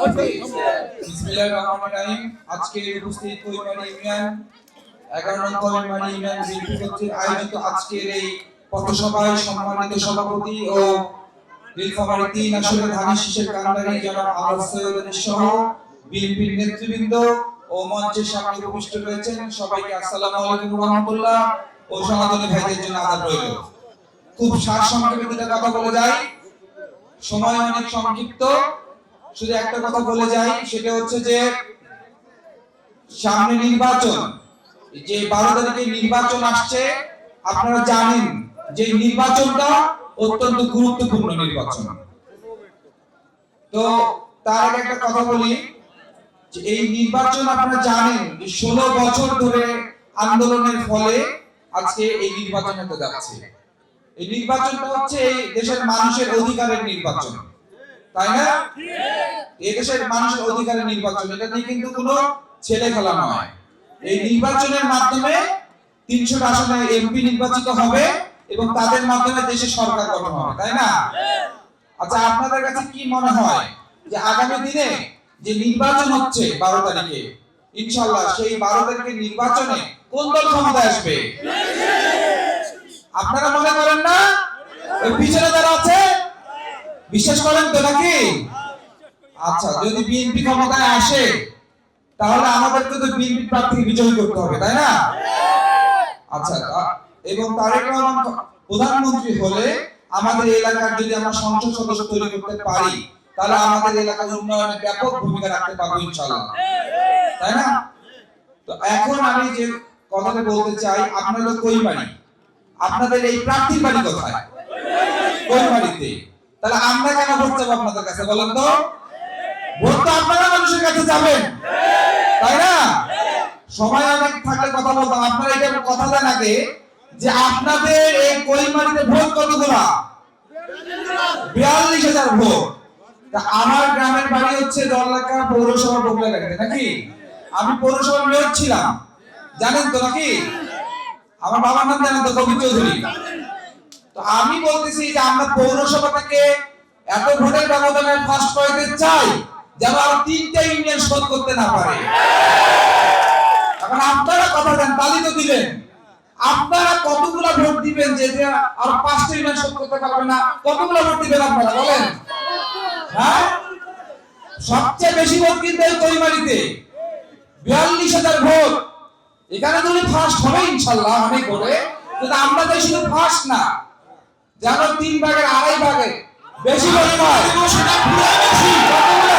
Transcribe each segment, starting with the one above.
উপস্থিত নেতৃবৃন্দ ও মঞ্চের সামনে উপবিষ্ট রয়েছেন সবাইকে আসসালামু রাহমাতুল্লাহ ও সনাতনী ভাইদের জন্য আদাব রইল খুব সার সংক্ষেপে কথা বলে যাই। সময় অনেক সংক্ষিপ্ত। শুধু একটা কথা বলে যাই, সেটা হচ্ছে যে সামনে নির্বাচন, যে বারো তারিখে নির্বাচন আসছে, আপনারা জানেন যে নির্বাচনটা অত্যন্ত গুরুত্বপূর্ণ নির্বাচন। তো তার আগে একটা কথা বলি এই নির্বাচন আপনারা জানেন যে ষোলো বছর ধরে আন্দোলনের ফলে আজকে এই নির্বাচন হতে যাচ্ছে। এই নির্বাচনটা হচ্ছে এই দেশের মানুষের অধিকারের নির্বাচন। তাই না? এই দেশের মানুষের অধিকারের নির্বাচন এটা নিয়ে কিন্তু কোনো ছেলে খেলা নয়। এই নির্বাচনের মাধ্যমে তিনশো আসনে এমপি নির্বাচিত হবে এবং তাদের মাধ্যমে দেশে সরকার গঠন হবে তাই না? আচ্ছা আপনাদের কাছে কি মনে হয় যে আগামী দিনে যে নির্বাচন হচ্ছে বারো তারিখে ইনশাল্লাহ সেই বারো তারিখের নির্বাচনে কোন দল ক্ষমতায় আসবে? আপনারা মনে করেন না? ওই পিছনে যারা আছে বিশ্বাস করেন তো নাকি? আচ্ছা যদি বিএনপি ক্ষমতায় আসে, তাহলে আমাদেরকে তো বিএনপি প্রার্থী বিজয়ী করতে হবে, তাই না? আচ্ছা এবং তারেক রহমান প্রধানমন্ত্রী হলে আমাদের এলাকার যদি আমরা সংসদ সদস্য তৈরি করতে পারি, তাহলে আমাদের এলাকার উন্নয়নে ব্যাপক ভূমিকা রাখতে পারব ইনশাআল্লাহ। তাই না? তো এখন আমি যে কথাটা বলতে চাই আপনারা কই বাড়ি? আপনাদের এই প্রার্থীর বাড়ি কোথায়? কোন বাড়িতে? তাহলে আমরা কেন ভোট চাবো আপনাদের কাছে বলেন তো? ভোট তো আপনারা মানুষের কাছে যাবেন। তাই না? সময় অনেক থাকলে কথা বলতাম। আপনারা এটা কথা দেন আগে যে আপনাদের এই কইমারিতে ভোট কতগুলা? বিয়াল্লিশ হাজার ভোট। আমার গ্রামের বাড়ি হচ্ছে দরলাকা পৌরসভা বগলা লাগবে নাকি? আমি পৌরসভার মেয়র ছিলাম। জানেন তো নাকি? আমার বাবার নাম জানেন তো কবি চৌধুরী। আমি বলতেছি যে আমরা পৌরসভা থেকে এত ভোটের ব্যবধানে ফার্স্ট করতে চাই, যেন আর তিনটা ইউনিয়ন শোধ করতে না পারে। এখন আপনারা কথা দেন, তালি তো দিলেন। আপনারা কতগুলা ভোট দিবেন যে আর পাঁচটা ইউনিয়ন শোধ করতে পারবে না? কতগুলা ভোট দিবেন আপনারা, বলেন। হ্যাঁ? সবচেয়ে বেশি ভোট কিন্তু এই কৈমারিতে বিয়াল্লিশ হাজার ভোট। এখানে তুমি ফার্স্ট হবে ইনশাল্লাহ অনেক করে কিন্তু আমরা তো শুধু ফার্স্ট না। যেন তিন ভাগের আড়াই ভাগে বেশি ভোট পায় সেটা পুরাই বেশি। কতগুলা?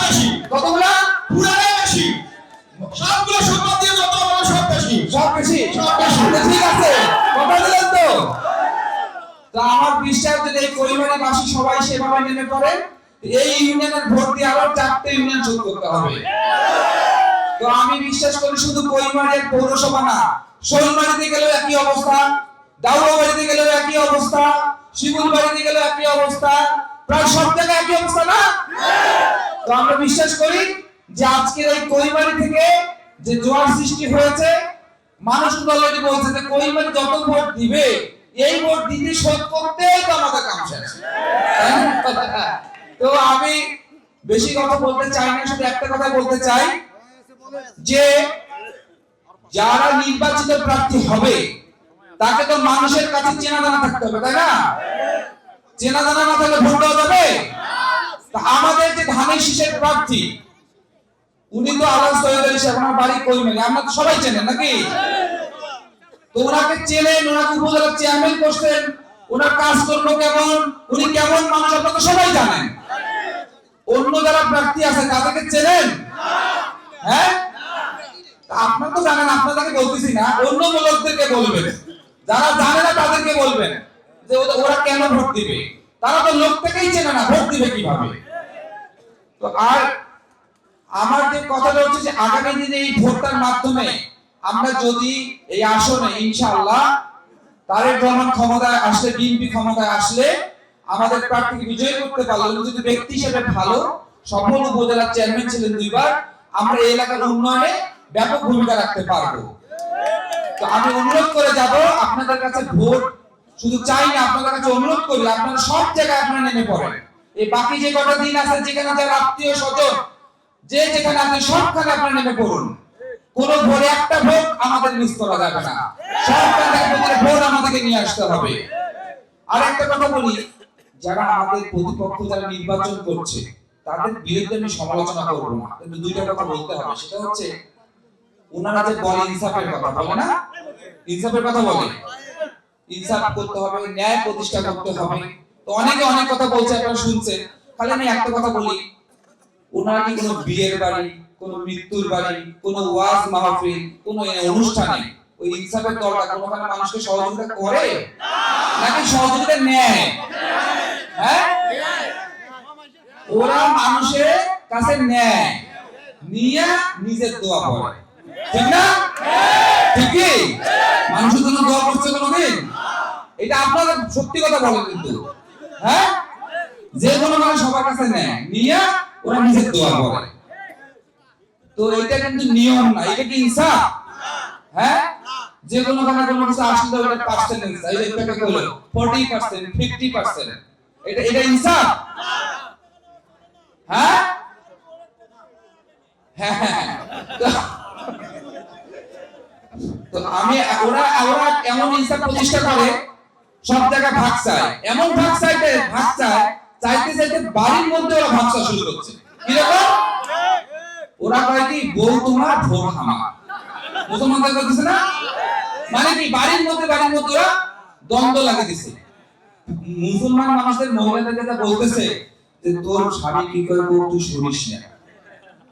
বেশি। কতগুলা? পুরাই বেশি। সবগুলো সম্পদ দিয়ে যত বড় সব বেশি। সব বেশি? সব বেশি। তো ঠিক আছে কথা দিলেন তো? তো আমার বিশ্বাস যদি এই পরিবারের বাসী সবাই সেভাবে নেমে পড়ে এই ইউনিয়নের ভোট দিয়ে আরও চারটে ইউনিয়ন শোধ করতে হবে। তো আমি বিশ্বাস করি শুধু পরিবারের পৌরসভা না শৈলবাড়িতে গেলেও একই অবস্থা। দাউড়া বাড়িতে গেলেও একই অবস্থা, শিবুল বাড়িতে গেলেও একই অবস্থা, প্রায় সব জায়গায় একই অবস্থা না? তো আমরা বিশ্বাস করি যে আজকের এই কৈমারি থেকে যে জোয়ার সৃষ্টি হয়েছে, মানুষ অলরেডি বলছে যে কৈমারি যত ভোট দিবে, এই ভোট দিতে শোধ করতেই তো আমাদের কাম শেষ তো আমি বেশি কথা বলতে চাই না, শুধু একটা কথা বলতে চাই যে যারা নির্বাচিত প্রার্থী হবে তাকে তো মানুষের কাছে চেনা জানা থাকতে হবে, তাই না? চেনা জানা না থাকলে ভোট দেওয়া যাবে? আমাদের যে ধানের শীষের প্রার্থী, উনি তো আলাদা সৈয়দ আলী সাহেব, আমার বাড়ি কইমেলে, আমরা তো সবাই চেনেন নাকি? তো ওনাকে চেনেন, ওনাকে উপজেলার চেয়ারম্যান করছেন, ওনার কাজ করল কেমন, উনি কেমন মানুষ, আপনারা সবাই জানেন। অন্য যারা প্রার্থী আছে, তাদেরকে চেনেন? হ্যাঁ? আপনারা তো জানেন, আপনাদেরকে বলতেছি না, অন্য লোকদেরকে বলবেন। যারা জানে না তাদেরকে বলবেন যে ওরা- কেন ভোট দিবে? তারা তো লোক থেকেই চেনে না ভোট দিবে কীভাবে। তো আর আমার যে কথাটা হচ্ছে যে আগামী দিনে এই ভোটটার মাধ্যমে আমরা যদি এই আসনে, ইনশাআল্লাহ, তারেক রহমান ক্ষমতায় আসলে, বিএনপি ক্ষমতায় আসলে আমাদের প্রার্থীকে বিজয় করতে পারল। যদি ব্যক্তি হিসেবে ভালো, সফল উপজেলার চেয়ারম্যান ছিলেন দুইবার, আমরা এই এলাকার উন্নয়নে ব্যাপক ভূমিকা রাখতে পারব। আমি অনুরোধ করে যাব, আপনাদের কাছে ভোট শুধু চাই না, আপনাদের কাছে অনুরোধ করি, আপনারা সব জায়গায় আপনারা নেমে পড়েন। এই বাকি যে কটা দিন আছে, যেখানে যার আত্মীয় স্বজন, যে যেখানে আছে সবখানে আপনারা নেমে পড়ুন। কোন ভোরে একটা ভোট আমাদের মিস করা যাবে না। সবখানে প্রতিটা ভোট আমাদেরকে নিয়ে আসতে হবে। আর একটা কথা বলি, যারা আমাদের প্রতিপক্ষ যারা নির্বাচন করছে, তাদের বিরুদ্ধে আমি সমালোচনা করব না। কিন্তু দুইটা কথা বলতে হবে। সেটা হচ্ছে ওনারা যে বলে ইনসাফের কথা বলে না? ইনসাফের কথা বলে। ইনসাফ করতে হবে, ন্যায় প্রতিষ্ঠা করতে হবে। তো অনেকে অনেক কথা বলছে, আপনারা শুনছেন। খালি আমি একটা কথা বলি, ওনারা কি কোনো বিয়ের বাড়ি, কোনো মৃত্যুর বাড়ি, কোনো ওয়াজ মাহফিল, কোনো অনুষ্ঠানে ওই ইনসাফের দলটা কোনোখানে মানুষকে সহযোগিতা করে? নাকি সহযোগিতা নেয়? হ্যাঁ? ওরা মানুষের কাছে নেয়। নিয়ে নিজের দোয়া করে। ঠিক না? ঠিক কি মানুষের জন্য দোয়া করছে কোনোদিন এটা আপনারা সত্যি কথা বলেন কিন্তু। হ্যাঁ? যে কোনো মানুষ সবার কাছে নেয়। নিয়ে ওরা নিজের দোয়া করে। তো এটা কিন্তু নিয়ম না। এটা কি ইনসাফ? হ্যাঁ? যে কোনো কারণে কোনো কিছু আসলে ওটা পার্সেন্ট ইনসাফ। এই এটাকে বলে 40% 50% এটা এটা ইনসাফ? হ্যাঁ? হ্যাঁ হ্যাঁ। আমি, ওরা ওরা এমন প্রতিষ্ঠা করে, সব জায়গায় ভাগ চায়। এমন ভাগ চাইতে, ভাগ চায়, চাইতে চাইতে বাড়ির মধ্যে ওরা ভাগ শুরু করছে। কীরকম? ওরা কয় কি, বউ তোমার করতেছে না? মানে কি, বাড়ির মধ্যে বাড়ির মধ্যে ওরা দ্বন্দ্ব দিছে। মুসলমান মানুষদের মহিলাদের যেটা বলতেছে, যে তোর স্বামী কি করে তুই শুনিস না?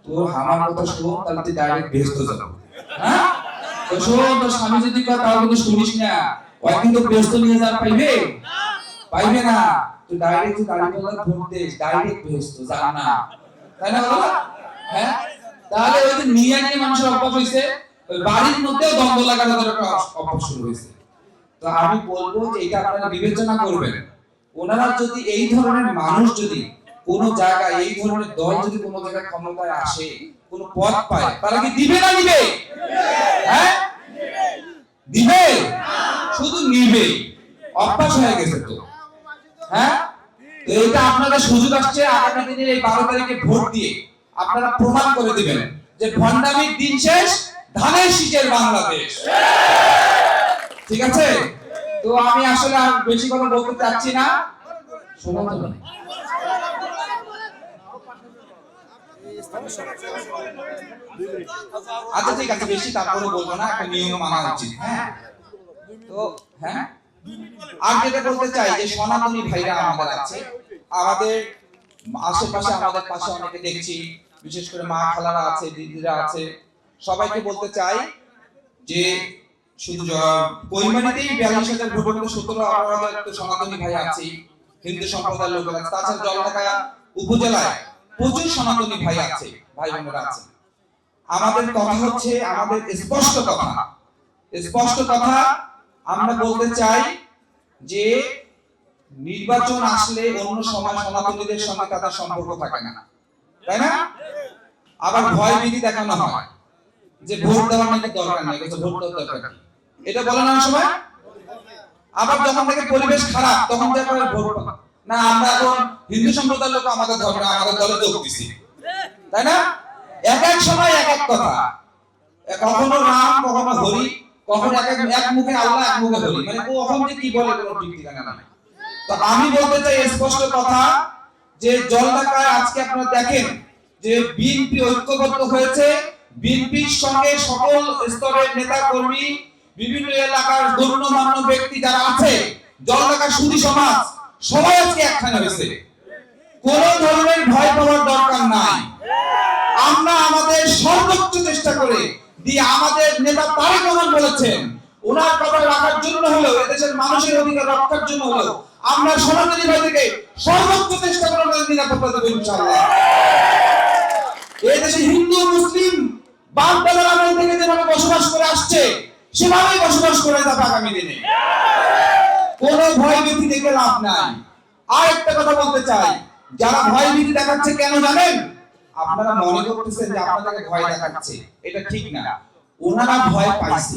তোর আমার কথা শোন, তাহলে তুই ডাইরেক্ট যাব। হ্যাঁ? শোন স্বামী যদি শুনিস না। নিয়ে পাইবে? না। না। তাই না হ্যাঁ? তাহলে ওই নিয়ে হয়েছে বাড়ির একটা শুরু হয়েছে তো আমি বলব যে এটা আপনারা বিবেচনা করবেন। ওনারা যদি এই ধরনের মানুষ যদি কোন জায়গায় এই ধরনের দল যদি কোন জায়গায় ক্ষমতায় আসে, কোন পদ পায় তারা কি দিবে না দিবে? হ্যাঁ? দিবে? শুধু নিবে। অভ্যাস হয়ে গেছে তো। হ্যাঁ? তো এটা আপনাদের সুযোগ আসছে আগামী দিনের এই বারো তারিখে ভোট দিয়ে। আপনারা প্রমাণ করে দিবেন যে ভণ্ডামির দিন শেষ, ধানের শীষের বাংলাদেশ। ঠিক আছে? তো আমি আসলে বেশি কথা বলতে চাচ্ছি না। শোনা তো না। আচ্ছা ঠিক আছে, বেশি তারপরে বলব না, একটা নিয়ম মানা উচিত হ্যাঁ? তো হ্যাঁ? আর যেটা বলতে চাই, যে সনাতনী ভাইরা আমাদের আছে, আমাদের আশেপাশে আমাদের পাশে অনেকে দেখছি, বিশেষ করে মা খালারা আছে, দিদিরা আছে, সবাইকে বলতে চাই যে শুধু কৈমানিতেই বিয়াল্লিশ হাজার হাজার সনাতনী ভাই আছে, হিন্দু সম্প্রদায়ের তাছাড়া জলঢাকা উপজেলায় প্রচুর সনাতনী ভাই আছে, ভাই বোনেরা আছে। আমাদের কথা হচ্ছে, আমাদের স্পষ্ট কথা। স্পষ্ট কথা আমরা বলতে চাই যে নির্বাচন আসলে অন্য সময় সনাতনীদের সঙ্গে তাদের সম্পর্ক থাকে না। তাই না? আবার ভয় ভীতি দেখানো হয় যে ভোট দেওয়ার নাকি দরকার নেই, বলছে ভোট দেওয়ার দরকার? এটা বলে না সময় আবার যখন থেকে পরিবেশ খারাপ, তখন হয় ভোট। না, আমরা এখন হিন্দু সম্প্রদায়ের লোক, আমাদের আমাদের দলে যোগ দিছি। তাই না? এক এক সময় এক এক কথা। কখনো রাম, কখনো হরি, কখনো এক এক মুখে আল্লাহ, এক মুখে হরি মানে কি বলে কোনো ঠিক ঠিকানা নাই। তো আমি বলতে চাই স্পষ্ট কথা যে জলঢাকায় আজকে আপনারা দেখেন যে বিএনপি ঐক্যবদ্ধ হয়েছে। বিএনপির সঙ্গে সকল স্তরের নেতা কর্মী বিভিন্ন এলাকার গণ্যমান্য ব্যক্তি যারা আছে জলঢাকার সুধী সমাজ সবাই আজকে একখানে হয়েছে। কোন ধরনের ভয় পাওয়ার দরকার নাই। আমরা আমাদের সর্বোচ্চ চেষ্টা করে দিয়ে আমাদের নেতা তারেক রহমান বলেছেন, ওনার কথা রাখার জন্য হলো এদেশের মানুষের অধিকার রক্ষার জন্য হলো আমরা সনাতনী ভাই থেকে সর্বোচ্চ চেষ্টা করে আমাদের নিরাপত্তা দেবো ইনশাআল্লাহ। এই দেশে হিন্দু, মুসলিম বাগদাদার আমল থেকে যেভাবে বসবাস করে আসছে, সেভাবেই বসবাস করে যাবে আগামী দিনে। কোনো ভয় ভীতি দেখে লাভ নাই। আর একটা কথা বলতে চাই, যারা ভয় ভীতি দেখাচ্ছে কেন জানেন? আপনারা মনে করতেছেন যে আপনাদেরকে ভয় দেখাচ্ছে। এটা ঠিক না। ওনারা ভয় পাইছে।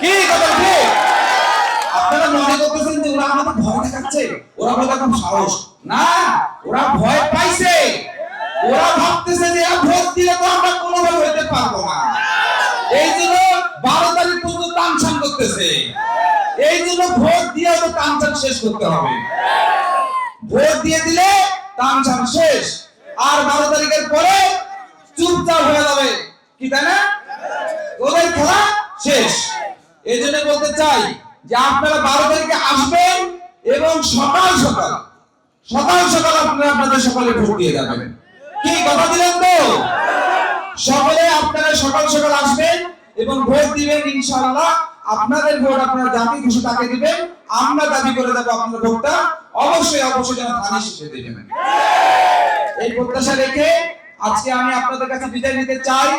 কি কথা ঠিক আপনারা মনে করতেছেন যে ওরা আমাদের ভয় দেখাচ্ছে? ওরা বলে খুব সাহস। না, ওরা ভয় পাইছে। ওরা ভাবতেছে যে এরা ভোট দিলে তো আমরা কোনোভাবে হইতে পারব না। এই জন্য বারো তারিখ পর্যন্ত টানছান করতেছে। এই জন্য ভোট দিয়ে তো টানছান শেষ করতে হবে। ভোট দিয়ে দিলে টানছান শেষ। আর বারো তারিখের পরে চুপচাপ হয়ে যাবে। কি তাই না? ওদের খেলা শেষ। এই জন্য বলতে চাই যে আপনারা বারো তারিখে আসবেন এবং সকাল সকাল সকাল সকাল আপনারা আপনাদের সকালে ভোট দিয়ে যাবেন। কি কথা দিলেন তো? সকলে আপনারা সকাল সকাল আসবেন এবং ভোট দিবেন ইনশাআল্লাহ। আপনাদের ভোট আপনারা যাকে খুশি তাকে দিবেন, আমরা দাবি করে দেবো আপনার ভোটটা, অবশ্যই অবশ্যই যেন ধানের শীষে দিবেন এই প্রত্যাশা রেখে আজকে আমি আপনাদের কাছে বিদায় নিতে চাই।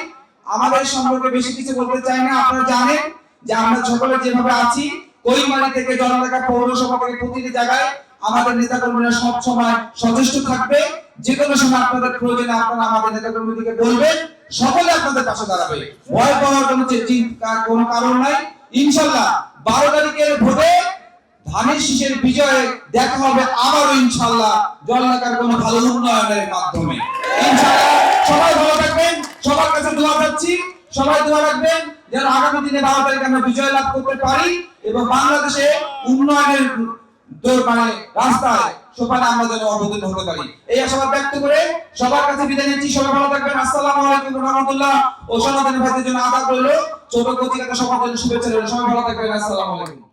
আমাদের সম্পর্কে বেশি কিছু বলতে চাই না, আপনারা জানেন যে আমরা সকলে যেভাবে আছি কইমারি থেকে জনলেখা পৌরসভা থেকে প্রতিটি জায়গায় আমাদের নেতা কর্মীরা সব সময় সচেষ্ট থাকবে। যে কোনো সময় আপনাদের প্রয়োজনে আপনারা আমাদের নেতা কর্মীদেরকে বলবেন, সকলে আপনাদের পাশে দাঁড়াবে। ভয় পাওয়ার কোনো কোনো কারণ নাই। ইনশাল্লাহ বারো তারিখের ভোটে ধানের শীষের বিজয়ে দেখা হবে আবারও ইনশাল্লাহ। জলনাকার ভালো উন্নয়নের মাধ্যমে। সবাই ভালো থাকবেন, সবার কাছে দোয়া চাচ্ছি। সবাই দোয়া রাখবেন যেন আগামী দিনে বারো তারিখে আমরা বিজয় লাভ করতে পারি এবং বাংলাদেশে উন্নয়নের মানে রাস্তায় সোপানে আমরা যেন অবতীর্ণ হতে পারি। এই আশাবাদ ব্যক্ত করে সবার কাছে বিদায় নিচ্ছি। সবাই ভালো থাকবেন। আসসালামু আলাইকুম রহমতুল্লাহ। ও সনাতন ভাইদের জন্য আদাব রইল। ছোট কচিকাতা সবার জন্য শুভেচ্ছা রইল। সবাই ভালো থাকবেন। আসসালামু আলাইকুম।